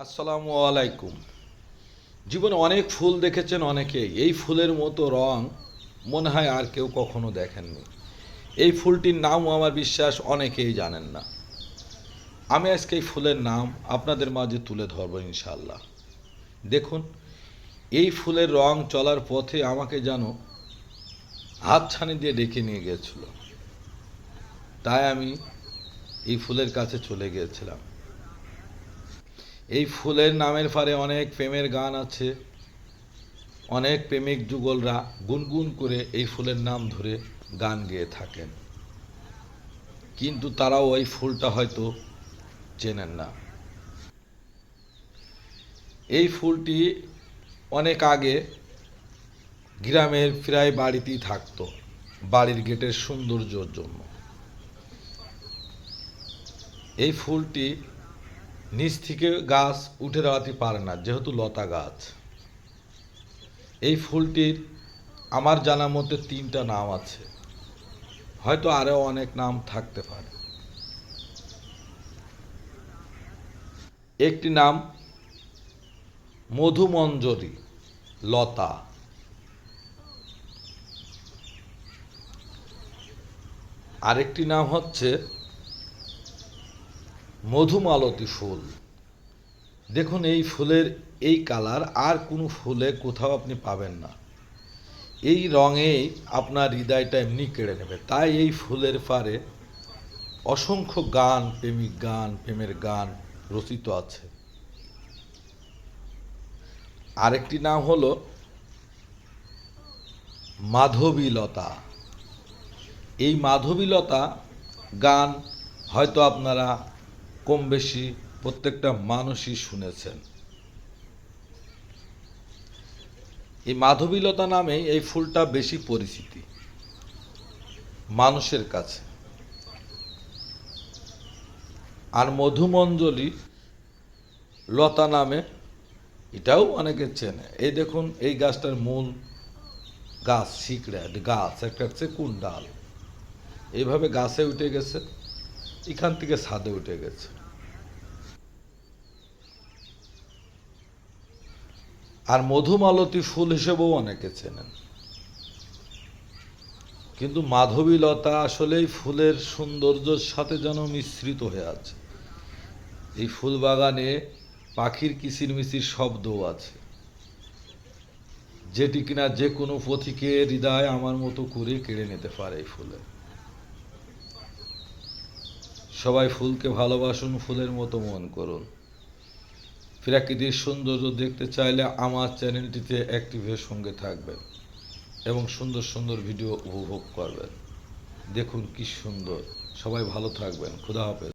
আসসালামু আলাইকুম। জীবনে অনেক ফুল দেখেছেন অনেকেই এই ফুলের মতো রং মনে হয় আর কেউ কখনো দেখেননি। এই ফুলটির নামও আমার বিশ্বাস অনেকেই জানেন না। আমি আজকে এই ফুলের নাম আপনাদের মাঝে তুলে ধরবো ইনশাল্লাহ দেখুন, এই ফুলের রং চলার পথে আমাকে যেন হাতছানি দিয়ে ডেকে নিয়ে গিয়েছিল। তাই আমি এই ফুলের কাছে চলে গিয়েছিলাম। এই ফুলের নামের পারে অনেক প্রেমের গান আছে। অনেক প্রেমিক যুগলরা গুনগুন করে এই ফুলের নাম ধরে গান গেয়ে থাকেন। কিন্তু তারাও ওই ফুলটা হয়তো চেনেন না। এই ফুলটি অনেক আগে গ্রামের প্রায় বাড়িতেই থাকতো, বাড়ির গেটের সৌন্দর্যর জন্য। এই ফুলটি নিচ থেকে গাছ উঠে দাঁড়াতে পারে না, যেহেতু লতা গাছ। এই ফুলটির আমার জানা মতে তিনটা নাম আছে। হয়তো আরও অনেক নাম থাকতে পারে। একটি নাম মধুমঞ্জরি, লতা। আরেকটি নাম হচ্ছে মধুমালতী ফুল। দেখুন, এই ফুলের এই কালার আর কোনো ফুলে কোথাও আপনি পাবেন না। এই রঙে আপনার হৃদয়টা এমনি কেড়ে নেবে। তাই এই ফুলের পারে অসংখ্য গান, প্রেমিক গান, প্রেমের গান রচিত আছে। আরেকটি নাম হলো মাধবীলতা। এই মাধবীলতা গান হয়তো আপনারা কম বেশি প্রত্যেকটা মানুষই শুনেছেন। এই মাধবীলতা নামে এই ফুলটা বেশি পরিচিতি মানুষের কাছে। আর মধুমঞ্জলি লতা নামে, এটাও অনেকে চেনে। এই দেখুন, এই গাছটার মূল গাছ শিকড়ে গাছ, একটা হচ্ছে কোন ডাল এইভাবে গাছে উঠে গেছে। এখান থেকে ছাদে উঠে গেছে। আর মধুমালতী ফুল হিসেবেও অনেকে চেনেন। কিন্তু মাধবীলতা আসলেই ফুলের সৌন্দর্যের সাথে যেন মিশ্রিত হয়ে আছে। এই ফুল বাগানে পাখির কিচিরমিচির শব্দও আছে। যেটি কিনা যে কোনো পথিকের হৃদয় আমার মতো করে কেড়ে নিতে পারে এই ফুলে। সবাই ফুলকে ভালোবাসুন, ফুলের মতো মন করুন। প্রাকৃতিক সৌন্দর্য দেখতে চাইলে আমার চ্যানেলটিতে অ্যাক্টিভের সঙ্গে থাকবেন এবং সুন্দর সুন্দর ভিডিও উপভোগ করবেন। দেখুন কি সুন্দর। সবাই ভালো থাকবেন। খুদা হাফেজ।